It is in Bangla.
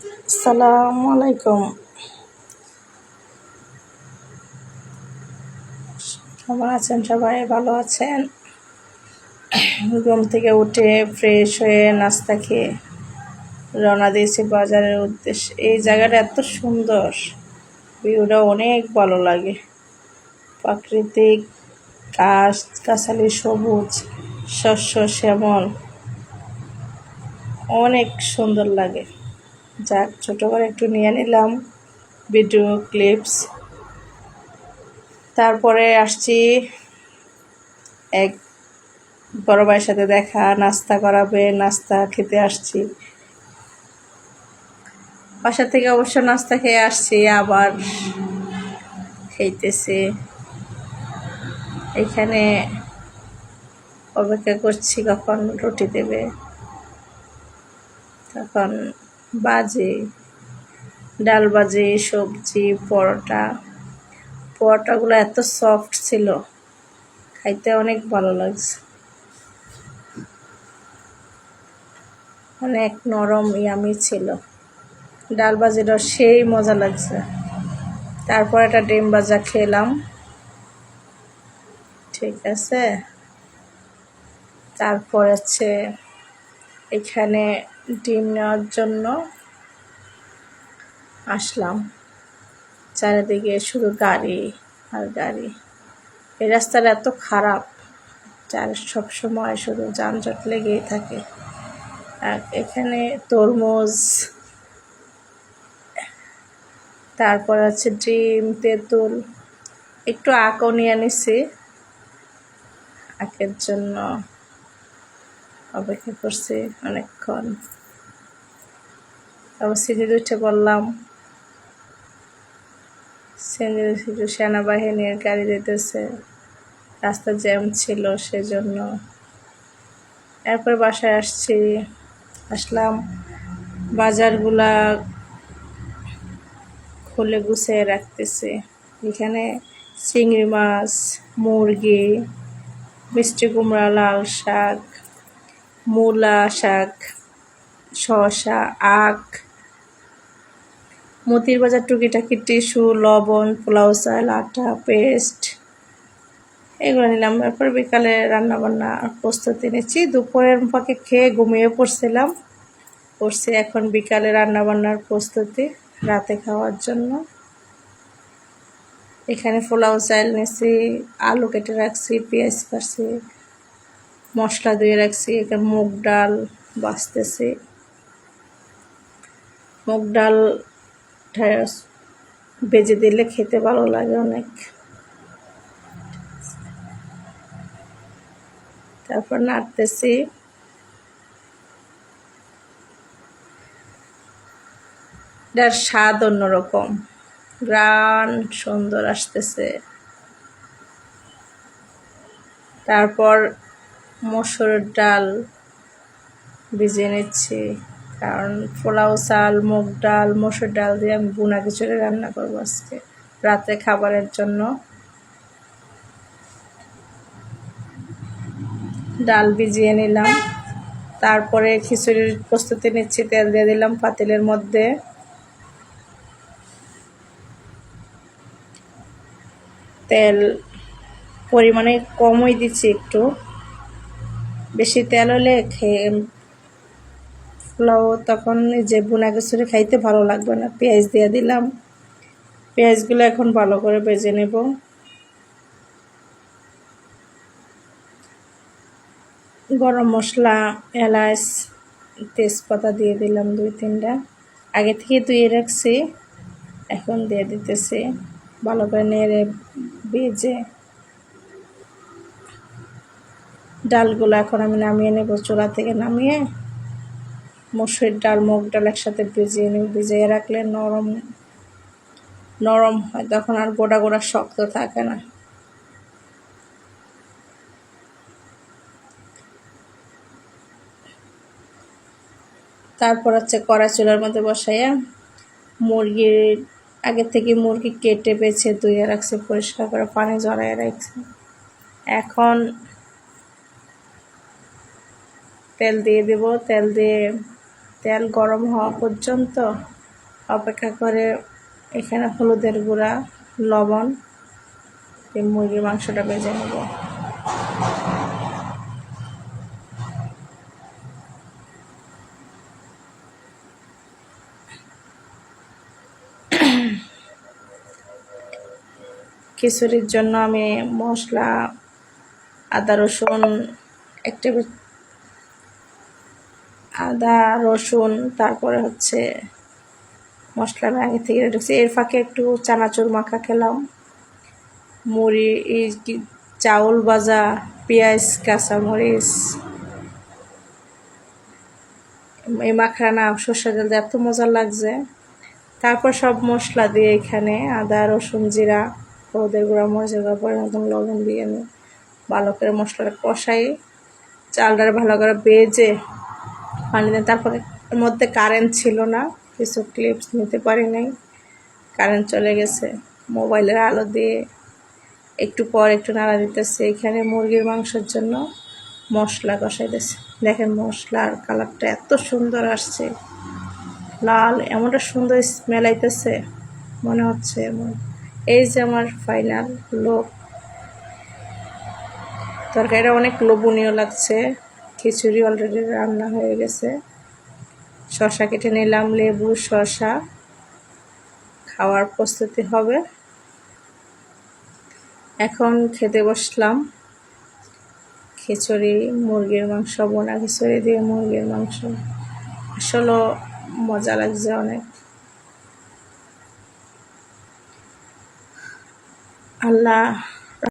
আসসালামু আলাইকুম। কেমন আছেন সবাই? ভালো আছেন? ঘুম থেকে উঠে ফ্রেশ হয়ে নাস্তা খেয়ে রওনা দিয়েছি বাজারের উদ্দেশ্যে। এই জায়গাটা এত সুন্দর। ভিউটা অনেক ভালো লাগে। প্রাকৃতিক গাছ, গাছালি সবুজ, শস্য, শ্যামল। অনেক সুন্দর লাগে। যাক, ছোটো করে একটু নিয়ে নিলাম। ভিডিও ক্লিপস তারপরে আসছি এক বড় ভাইয়ের সাথে দেখা, নাস্তা করাবে, নাস্তা খেতে আসছি। বাসা থেকে অবশ্য নাস্তা খেয়ে আসছি, আবার খেতেছি এখানে অপেক্ষা করছি কখন রুটি দেবে। তখন বাজি, ডাল বাজি, সবজি, পরোটা। পরোটাগুলো এত সফট ছিল, খাইতে অনেক ভালো লাগছে। অনেক নরম ইয়ামি ছিল। ডাল বাজিটা সেই মজা লাগছে। তারপর একটা ডিম ভাজা খেলাম। ঠিক আছে? তারপর হচ্ছে এখানে ডিম নেওয়ার জন্য আসলাম। চারিদিকে শুধু গাড়ি আর গাড়ি। এই রাস্তাটা এত খারাপ, যার সবসময় শুধু যানজট লেগেই থাকে। আর এখানে তরমুজ, তারপর আছে ডিম, তেঁতুল। একটু আঁকও নিয়ে নিছি। আঁকের জন্য অপেক্ষা করছি অনেকক্ষণ। তারপর সিঁড়ি উঠে বললাম, সিঁড়ি সেনাবাহিনীর গাড়ি দিতেছে। রাস্তা জ্যাম ছিল সেজন্য। এরপর বাসায় আসছি। আসলাম, বাজারগুলা খুলে গুছিয়ে রাখতেছে। এখানে চিংড়ি মাছ, মুরগি, মিষ্টি কুমড়া, লাল শাক মূলা, শাক, শসা, আখ, মতির বাজার টুকিটাকি টিস্যু, লবণ, পোলাও চাল, আটা, পেস্ট এগুলো নিলাম। এরপর বিকালে রান্নাবান্না প্রস্তুতি নিচ্ছি। দুপুরের ফাঁকে খেয়ে ঘুমিয়ে পড়ছিলাম। পড়ছি এখন বিকালে রান্নাবান্নার প্রস্তুতি, রাতে খাওয়ার জন্য। এখানে পোলাও চাল নিয়েছি, আলু কেটে রাখছি, পেঁয়াজ কাটছি মশলা ধুয়ে রাখছি। এখানে মুগ ডাল বাছতেছি মুগ ডাল বেজে দিলে খেতে ভালো লাগে অনেক। তারপর নাড়তেছি। এটার স্বাদ অন্যরকম। গ্রান সুন্দর আসতেছে। তারপর মসুরের ডাল ভিজিয়ে নিচ্ছি। কারণ পোলাও চাল, মুগ ডাল, মসুর ডাল দিয়ে আমি বুনা খিচুড়ি রান্না করব আজকে। রাতে খাবারের জন্য। ডাল ভিজিয়ে নিলাম। তারপরে খিচুড়ির প্রস্তুতি নিচ্ছি, তেল দিয়ে দিলাম পাতিলের মধ্যে। তেল পরিমাণে কমই দিচ্ছি একটু। বেশি তেল হলে খেয়ে পোলাও তখন যে বুনা খিচুড়ি খাইতে ভালো লাগবে না। পেঁয়াজ দিয়ে দিলাম। পেঁয়াজগুলো এখন ভালো করে ভেজে নেব। গরম মশলা, এলাচ, তেজপাতা দিয়ে দিলাম দুই তিনটা। আগে থেকে ধুয়ে রাখছি, এখন দিয়ে দিতেছি। ভালো করে নেড়ে ভেজে ডালগুলো এখন আমি নামিয়ে নেব, চোলা থেকে নামিয়ে। মসুর ডাল, মুগ ডাল একসাথে ভিজিয়ে নেব ভিজিয়ে রাখলে নরম নরম হয়, তখন আর গোড়া গোড়া শক্ত থাকে না। তারপর হচ্ছে কড়া চুলার মধ্যে বসাইয়া মুরগির আগে থেকে মুরগি কেটে বেছে ধুয়ে রাখছে, পরিষ্কার করে পানি জড়াইয়া রাখছে। এখন তেল দিয়ে দেব। তেল দিয়ে তেল গরম হওয়া পর্যন্ত অপেক্ষা করে এখানে হলুদের গুঁড়া, লবণ, এই মুরগির মাংসটা ভেজে নেব। খিচুড়ির জন্য আমি মশলা, আদা, রসুন, এক টেবিল আদা, রসুন, তারপরে হচ্ছে মশলা আমি আগে থেকে রেখেছি এর ফাঁকে একটু চানাচুর মাখা খেলাম। মুড়ি চাউল ভাজা, পেঁয়াজ কাঁচা কাঁচামরিচ। এই মাখরানা সর্ষে জল এত মজা লাগছে। তারপর সব মশলা দিয়ে এখানে আদা, রসুন, জিরা, হলুদের গুঁড়া, মরিচের গুঁড়া পরে মতন লবণ দিয়ে আমি ভালো করে মশলাটা কষাই, চালটা ভালো করে বেজে পানি দিয়ে তারপরে মধ্যে কারেন্ট ছিল না। কিছু ক্লিপস নিতে পারি নাই। কারেন্ট চলে গেছে। মোবাইলের আলো দিয়ে একটু পর একটু নাড়া দিতেছে। এখানে মুরগির মাংসের জন্য মশলা কষাইতেছে। দেখেন মশলার কালারটা এত সুন্দর আসছে। লাল, এমনটা সুন্দর স্মেল আইতেছে। মনে হচ্ছে এমন। এই যে আমার ফাইনাল লোক তরকারিটা অনেক লোভনীয় লাগছে। খিচুড়ি অলরেডি রান্না হয়ে গেছে। শসা কেটে নিলাম, লেবু শশা খাওয়ার প্রস্তুতি হবে। এখন খেতে বসলাম। খিচুড়ি, মুরগির মাংস, বোনা খিচুড়ি দিয়ে মুরগির মাংস। আসলে মজা লাগছে অনেক। আল্লাহ